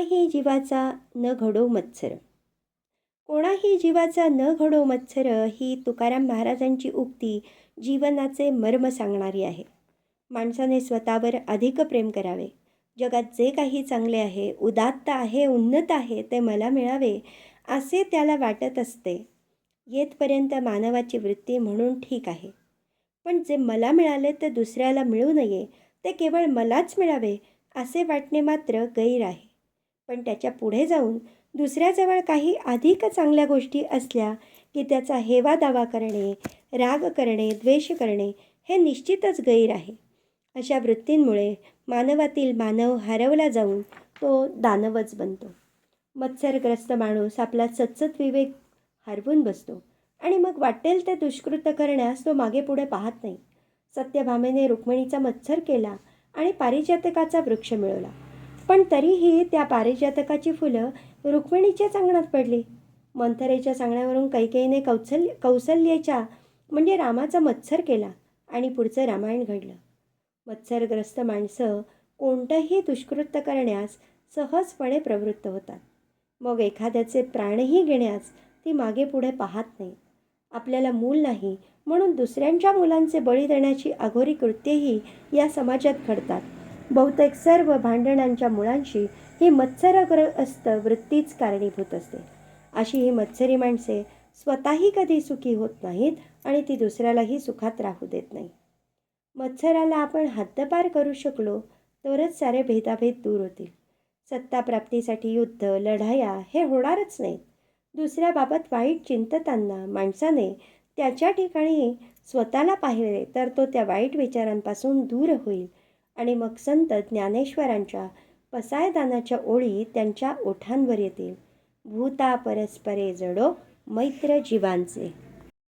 कोणाही जीवाचा न घडो मत्सर. कोणाही जीवाचा न घडो मत्सर ही तुकाराम महाराजांची उक्ती जीवनाचे मर्म सांगणारी आहे. माणसाने स्वतःवर अधिक प्रेम करावे. जगात जे काही चांगले आहे उदात्त आहे उन्नत आहे ते मला मिळावे असे त्याला वाटत असते. येथपर्यंत मानवाची वृत्ती म्हणून ठीक आहे. पण जे मला मिळाले ते दुसऱ्याला मिळू नये ते केवळ मलाच मिळावे असे वाटणे मात्र गैर आहे. पण त्याच्या पुढे जाऊन दुसऱ्याजवळ काही अधिक चांगल्या गोष्टी असल्या की त्याचा हेवा दावा करणे राग करणे द्वेष करणे हे निश्चितच गैर आहे. अशा वृत्तींमुळे मानवातील मानव हरवला जाऊन तो दानवच बनतो. मत्सरग्रस्त माणूस आपला सतसत विवेक हरवून बसतो आणि मग वाटेल ते दुष्कृत्य करण्यास तो मागे पुढे पाहत नाही. सत्यभामेने रुक्मिणीचा मत्सर केला आणि पारिजातकाचा वृक्ष मिळवला. पण तरीही त्या पारिजातकाची फुलं रुक्मिणीच्याच अंगणात पडली. मंथरेच्या सांगण्यावरून कैकेईने कौसल्य कौसल्याच्या म्हणजे रामाचा मत्सर केला आणि पुढचं रामायण घडलं. मत्सरग्रस्त माणसं कोणतंही दुष्कृत्य करण्यास सहजपणे प्रवृत्त होतात. मग एखाद्याचे प्राणही घेण्यास ती मागे पुढे पाहत नाहीत आपल्याला मूल नाही म्हणून दुसऱ्यांच्या मुलांचे बळी देण्याची अघोरी कृत्येही या समाजात घडतात. बहुतेक सर्व भांडणांच्या मुळांशी ही मत्सरग्रस्त वृत्तीच कारणीभूत असते. अशी ही मत्सरी माणसे स्वतःही कधी सुखी होत नाहीत आणि ती दुसऱ्यालाही सुखात राहू देत नाही. मत्सराला आपण हद्दपार करू शकलो तरच सारे भेदाभेद दूर होतील. सत्ताप्राप्तीसाठी युद्ध लढाया हे होणारच नाहीत. दुसऱ्याबाबत वाईट चिंतताना माणसाने त्याच्या ठिकाणी स्वतःला पाहिले तर तो त्या वाईट विचारांपासून दूर होईल आणि मग संत ज्ञानेश्वरांच्या पसायदानाच्या ओळी त्यांच्या ओठांवर येतील. भूता परस्परे जडो मैत्र जीवांचे.